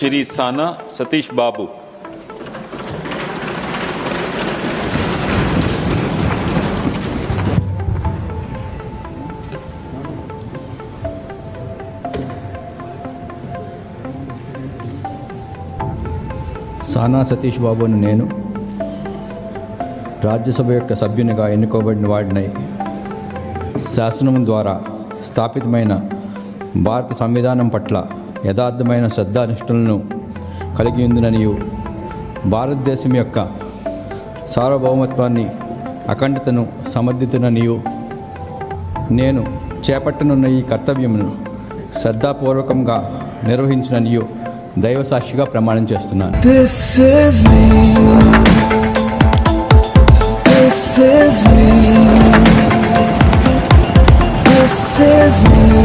శ్రీ సానా సతీష్ బాబు. సానా సతీష్ బాబును నేను రాజ్యసభ యొక్క సభ్యునిగా ఎన్నుకోబడిన వాడినై. శాసనం ద్వారా స్థాపితమైన భారత సంవిధానం పట్ల యథార్థమైన శ్రద్ధానిష్టలను కలిగి ఉందిననియు భారతదేశం యొక్క సార్వభౌమత్వాన్ని అఖండతను సమర్థితుననియు నేను చేపట్టనున్న ఈ కర్తవ్యమును శ్రద్ధాపూర్వకంగా నిర్వహించిననియు దైవసాక్షిగా ప్రమాణం చేస్తున్నాను This is me. This is me.